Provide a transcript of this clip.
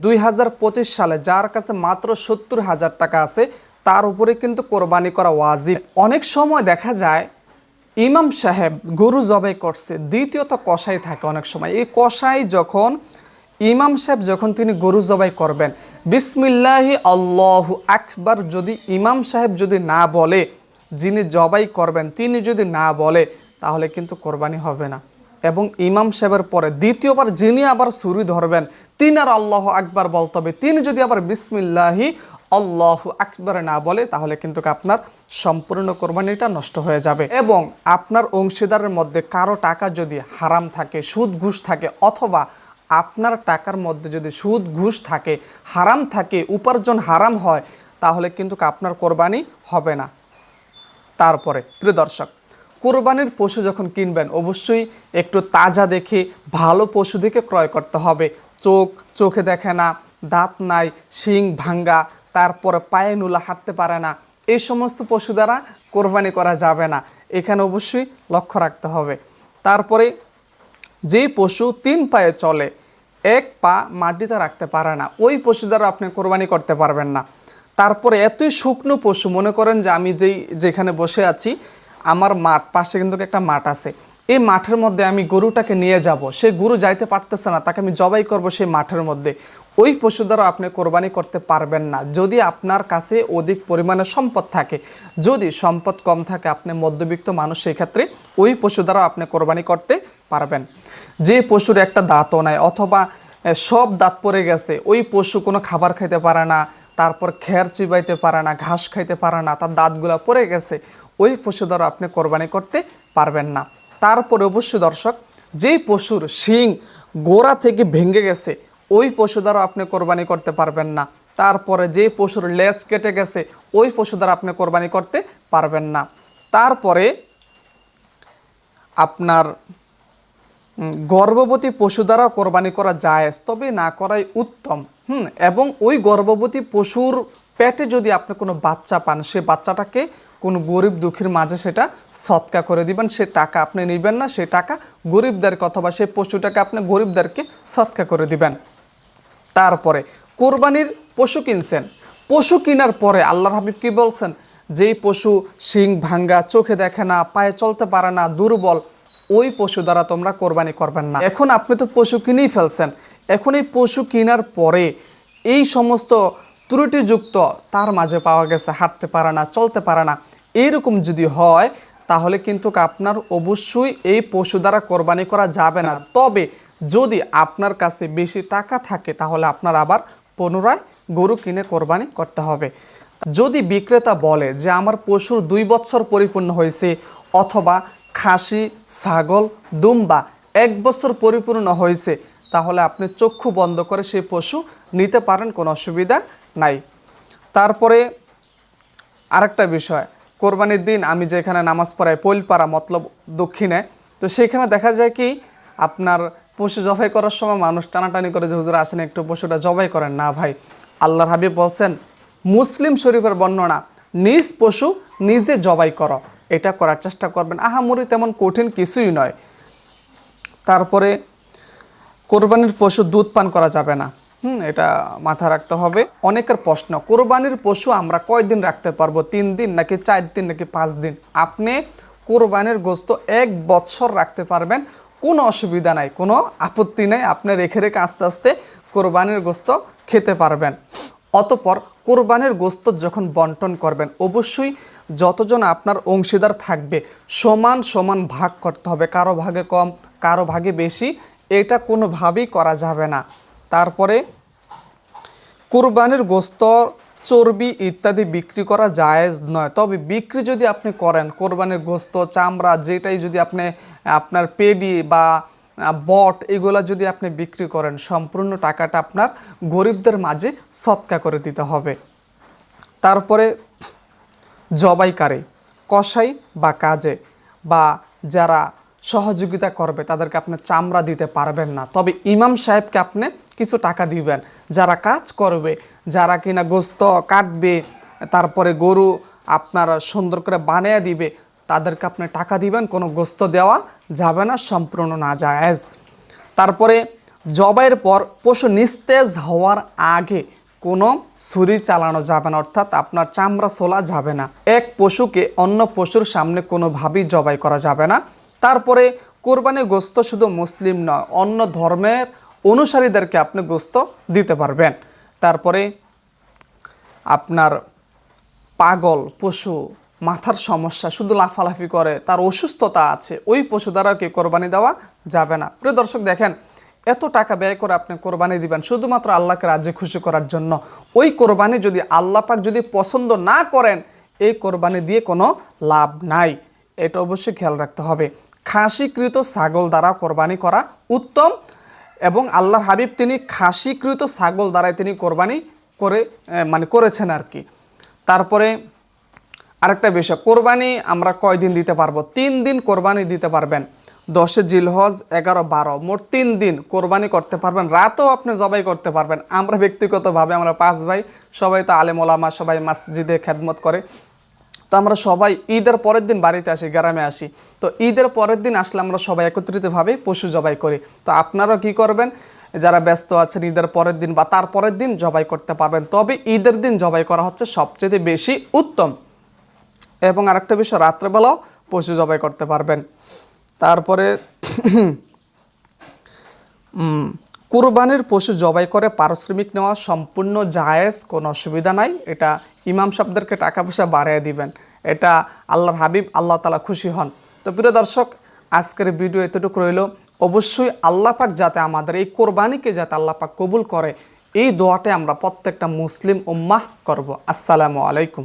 দুই হাজার পঁচিশ সালে, যার কাছে মাত্র সত্তর হাজার টাকা আছে, তার উপরে কিন্তু কোরবানি করা ওয়াজিব। অনেক সময় দেখা যায়, ইমাম সাহেব গরু জবাই করছে, দ্বিতীয়ত কষাই থাকে অনেক সময়। এই কষাই যখন, ইমাম সাহেব যখন তিনি গরু জবাই করবেন, বিসমিল্লাহি আল্লাহ আকবার, যদি ইমাম সাহেব যদি না বলে, যিনি জবাই করবেন, তিনি যদি না বলে, তাহলে কিন্তু কোরবানি হবে না। এবং ইমাম সাহেবের পরে দ্বিতীয়বার যিনি আবার ছুরি ধরবেন, তিনি আর আল্লাহ আকবার বলতে হবে। তিনি যদি আবার বিসমিল্লাহি, আল্লাহ আকবার না বলে, তাহলে কিন্তু আপনার সম্পূর্ণ কোরবানিটা নষ্ট হয়ে যাবে। এবং আপনার অংশীদারের মধ্যে কারও টাকা যদি হারাম থাকে, সুদ ঘুষ থাকে, অথবা আপনার টাকার মধ্যে যদি সুদ ঘুষ থাকে, হারাম থাকে, উপার্জন হারাম হয়, তাহলে কিন্তু আপনার কোরবানি হবে না। তারপরে, প্রিয় দর্শক কোরবানির পশু যখন কিনবেন, অবশ্যই একটু তাজা দেখে, ভালো পশু দেখে ক্রয় করতে হবে। চোখ, চোখে দেখে না, দাঁত নাই, শিং ভাঙ্গা, তারপরে পায়ে নুলা হাঁটতে পারে না। এই সমস্ত পশু দ্বারা কোরবানি করা যাবে না। এখানে অবশ্যই লক্ষ্য রাখতে হবে। তারপরে যেই পশু তিন পায়ে চলে, এক পা মাটিতে রাখতে পারে না, ওই পশু দ্বারা আপনি কোরবানি করতে পারবেন না। তারপরে এতই শুকনো পশু, মনে করেন যে আমি যেই, যেখানে বসে আছি আমার মাঠ, পাশে কিন্তু একটা মাঠ আছে। এই মাঠের মধ্যে আমি গরুটাকে নিয়ে যাব। সে গরু যাইতে পারতেছে না, তাকে আমি জবাই করব সেই মাঠের মধ্যে। ওই পশু দ্বারা আপনি কোরবানি করতে পারবেন না। যদি আপনার কাছে অধিক পরিমাণে সম্পদ থাকে, যদি সম্পদ কম থাকে আপনি মধ্যবিত্ত মানুষ, সেই ক্ষেত্রে ওই পশু দ্বারা আপনি কোরবানি করতে পারবেন। যে পশুর একটা দাঁতও নাই, অথবা সব দাঁত পড়ে গেছে, ওই পশু কোনো খাবার খাইতে পারে না, তারপর খের চিবাইতে পারে না, ঘাস খাইতে পারে না, তার দাঁতগুলো পড়ে গেছে ওই পশু দ্বারা আপনি কোরবানি করতে পারবেন না। তারপরে অবশ্যই দর্শক, যেই পশুর শিং গোড়া থেকে ভেঙে গেছে, ওই পশু দ্বারা আপনি কোরবানি করতে পারবেন না। তারপরে যে পশুর লেজ কেটে গেছে, ওই পশু দ্বারা আপনি কোরবানি করতে পারবেন না। তারপরে আপনার গর্ভবতী পশু দ্বারা কোরবানি করা যায় তবে না করাই উত্তম। হুম, এবং ওই গর্ভবতী পশুর পেটে যদি আপনি কোনো বাচ্চা পান, সে বাচ্চাটাকে কোনো গরিব দুঃখীর মাঝে সেটা সৎকা করে দিবেন, সে টাকা আপনি নেবেন না, সে টাকা গরিবদেরকে অথবা সেই পশুটাকে আপনি গরিবদেরকে সৎকা করে দিবেন। তারপরে কোরবানির পশু কিনছেন। পশু কেনার পরে আল্লাহর হাবিব কি বলছেন? যেই পশু শিং ভাঙ্গা, চোখে দেখে না, পায়ে চলতে পারে না, দুর্বল, ওই পশু দ্বারা তোমরা কোরবানি করবেন না। এখন আপনি তো পশু কিনেই ফেলছেন। এখন এই পশু কেনার পরে এই সমস্ত ত্রুটিযুক্ত, তার মাঝে পাওয়া গেছে হাঁটতে পারে না, চলতে পারে না। এইরকম যদি হয়, তাহলে কিন্তু আপনার অবশ্যই এই পশু দ্বারা কোরবানি করা যাবে না। তবে যদি আপনার কাছে বেশি টাকা থাকে, তাহলে আপনার আবার পুনরায় গরু কিনে কোরবানি করতে হবে। যদি বিক্রেতা বলে যে, আমার পশুর দুই বছর পরিপূর্ণ হয়েছে, অথবা খাসি, ছাগল, দুম্বা এক বছর পরিপূর্ণ হয়েছে, তাহলে আপনি চক্ষু বন্ধ করে সেই পশু নিতে পারেন, কোনো অসুবিধা নাই। তারপরে আরেকটা বিষয়, কোরবানির দিন আমি যেখানে নামাজ পড়াই পৈলপাড়া, মতলব দক্ষিণে। তো সেখানে দেখা যায় কি, আপনার পশু জবাই করার সময় মানুষ টানাটানি করে যে, হুজুর, আসেন একটু পশুটা জবাই করেন। না ভাই, আল্লাহর হাবিব বলছেন, মুসলিম শরীফের বর্ণনা, নিজ পশু নিজে জবাই করো, এটা করার চেষ্টা করবেন। আহামরি তেমন কঠিন কিছুই নয়। তারপরে, কোরবানির পশু দুধ পান করা যাবে না। হুম, এটা মাথায় রাখতে হবে। অনেকের প্রশ্ন, কোরবানির পশু আমরা কয়দিন রাখতে পারব? তিন দিন নাকি চার দিন নাকি পাঁচ দিন? আপনি কোরবানির গোস্ত এক বছর রাখতে পারবেন, কোনো অসুবিধা নাই, কোনো আপত্তি নেই। আপনি রেখে রেখে আস্তে আস্তে কোরবানির গোস্ত খেতে পারবেন। অতপর কোরবানির গোস্ত যখন বন্টন করবেন, অবশ্যই যতজন আপনার অংশীদার থাকবে, সমান সমান ভাগ করতে হবে। কারও ভাগে কম, কারও ভাগে বেশি, এটা কোনোভাবেই করা যাবে না। তারপরে কুরবানির গোস্ত, চর্বি ইত্যাদি বিক্রি করা জায়েজ নয়। তবে বিক্রি যদি আপনি করেন, কোরবানির গোস্ত, চামড়া, যেটাই যদি আপনি, আপনার পেডি বা বট, এগুলা যদি আপনি বিক্রি করেন, সম্পূর্ণ টাকাটা আপনার গরিবদের মাঝে সৎকা করে দিতে হবে। তারপরে জবাইকারী কষাই বা কাজে বা যারা সহযোগিতা করবে, তাদেরকে আপনি চামড়া দিতে পারবেন না। তবে ইমাম সাহেবকে আপনি কিছু টাকা দিবেন। যারা কাজ করবে, যারা কিনা গোস্ত কাটবে, তারপরে গরু আপনার সুন্দর করে বানিয়ে দিবে, তাদেরকে আপনি টাকা দিবেন, কোনো গোস্ত দেওয়া যাবে না, সম্পূর্ণ না জায়েজ তারপরে জবাইয়ের পর পশু নিস্তেজ হওয়ার আগে কোনো ছুরি চালানো যাবে না, অর্থাৎ আপনার চামড়া সোলা যাবে না। এক পশুকে অন্য পশুর সামনে কোনোভাবেই জবাই করা যাবে না। তারপরে কোরবানি গোস্ত শুধু মুসলিম নয়, অন্য ধর্মের অনুসারীদেরকে আপনি গোস্ত দিতে পারবেন। তারপরে আপনার পাগল পশু মাথার সমস্যা, শুধু লাফালাফি করে, তার অসুস্থতা আছে, ওই পশু দ্বারা কি কোরবানি দেওয়া যাবে না। প্রিয় দর্শক, দেখেন, এত টাকা ব্যয় করে আপনি কোরবানি দিবেন শুধুমাত্র আল্লাহকে রাজ্যে খুশি করার জন্য। ওই কোরবানি যদি আল্লাহ পাক যদি পছন্দ না করেন, এই কোরবানি দিয়ে কোনো লাভ নাই। এটা অবশ্যই খেয়াল রাখতে হবে। খাসিকৃত ছাগল দ্বারা কোরবানি করা উত্তম। এবং আল্লাহর হাবিব তিনি খাসিকৃত ছাগল দ্বারাই তিনি কোরবানি করে মানে করেছেন আর কি। তারপরে আরেকটা বিষয়, কোরবানি আমরা কয়দিন দিতে পারব? তিন দিন কোরবানি দিতে পারবেন। দশে জিলহজ, এগারো, বারো, মোট তিন দিন কোরবানি করতে পারবেন। রাতও আপনি জবাই করতে পারবেন। আমরা ব্যক্তিগতভাবে, আমরা পাঁচ ভাই, সবাই তো আলেম ওলামা, সবাই মসজিদে খেদমত করে। তো আমরা সবাই ঈদের পরের দিন বাড়িতে আসি, গ্রামে আসি। তো ঈদের পরের দিন আসলে আমরা সবাই একত্রিতভাবে পশু জবাই করি। তো আপনারাও কি করবেন? যারা ব্যস্ত আছেন, ঈদের পরের দিন বা তার পরের দিন জবাই করতে পারবেন। তবে ঈদের দিন জবাই করা হচ্ছে সবচেয়ে বেশি উত্তম। এবং আরেকটা বিষয়, রাত্রেবেলাও পশু জবাই করতে পারবেন। তারপরে কুরবানির পশু জবাই করে পারিশ্রমিক নেওয়া সম্পূর্ণ জায়েজ, কোনো অসুবিধা নাই। এটা ইমাম সাহেবদেরকে টাকা পয়সা বাড়িয়ে দিবেন। এটা আল্লাহর হাবিব, আল্লাহ তালা খুশি হন। তো প্রিয় দর্শক, আজকের ভিডিও এতটুকু রইল। অবশ্যই আল্লাহ পাক যাতে আমাদের এই কোরবানিকে যাতে আল্লাহ পাক কবুল করে, এই দোয়াটা আমরা প্রত্যেকটা মুসলিম উম্মাহ করব। আসসালামু আলাইকুম।